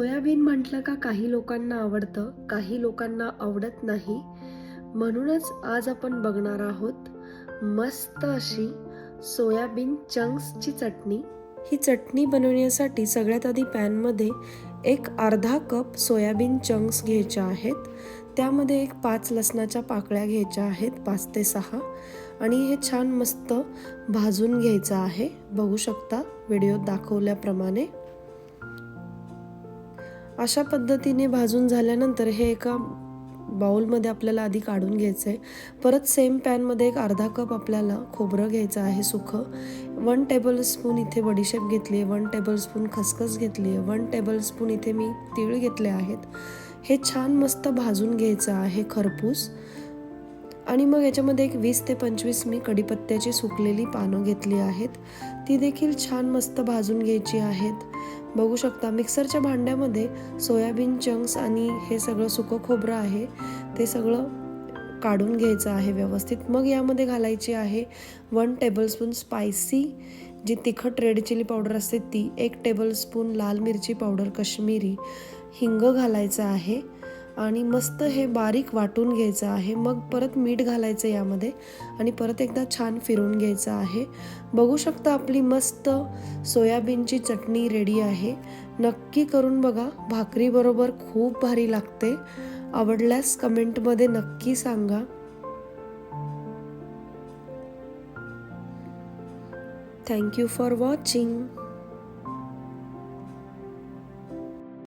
Soybean म्हटलं का काही लोकांना आवडतं काही लोकांना आवडत नाही? म्हणूनच आज आपण बघणार आहोत मस्त अशी सोयाबीन चंक्सची चटणी. ही चटणी बनवण्यासाठी सगळ्यात आधी पॅनमध्ये एक अर्धा कप सोयाबीन चंक्स घ्यायच्या आहेत. त्यामध्ये एक पाच लसणाच्या पाकळ्या घ्यायच्या आहेत पाच ते सहा. आणि हे छान मस्त भाजून घ्यायचं आहे. बघू शकता व्हिडिओत दाखवल्याप्रमाणे. अशा पद्धतीने भाजून झाल्यानंतर हे एका बाउलमध्ये आपल्याला आधी काढून घ्यायचं आहे परत सेम पॅनमध्ये एक अर्धा कप आपल्याला खोबरं घ्यायचं आहे सुखं. वन टेबल स्पून इथे बडीशेप घेतली आहे वन टेबल स्पून खसखस घेतली आहे वन टेबल स्पून इथे मी तीळ घेतले आहेत. हे छान मस्त भाजून घ्यायचं आहे खरपूस. आणि मग याच्यामध्ये एक वीस ते पंचवीस मी कढीपत्त्याची सुकलेली पानं घेतली आहेत. ती देखील छान मस्त भाजून घ्यायची आहेत. बघू शकता मिक्सरच्या भांड्यामध्ये सोयाबीन चंक्स आणि हे सगळं सुकं खोबरं आहे ते सगळं काढून घ्यायचं आहे व्यवस्थित. मग यामध्ये घालायची आहे वन टेबलस्पून स्पायसी जी तिखट रेड चिली पावडर असते ती एक टेबलस्पून लाल मिरची पावडर कश्मीरी हिंग घालायचं आहे. आणि मस्त हे बारीक वाटून घ्यायचं आहे. मग परत मीठ घालायचं यामध्ये आणि परत एकदा छान फिरून घ्यायचं आहे. बघू शकता आपली मस्त सोयाबीनची चटणी रेडी आहे. नक्की करून बघा. भाकरीबरोबर खूप भारी लागते. आवडल्यास कमेंटमध्ये नक्की सांगा. Thank you for watching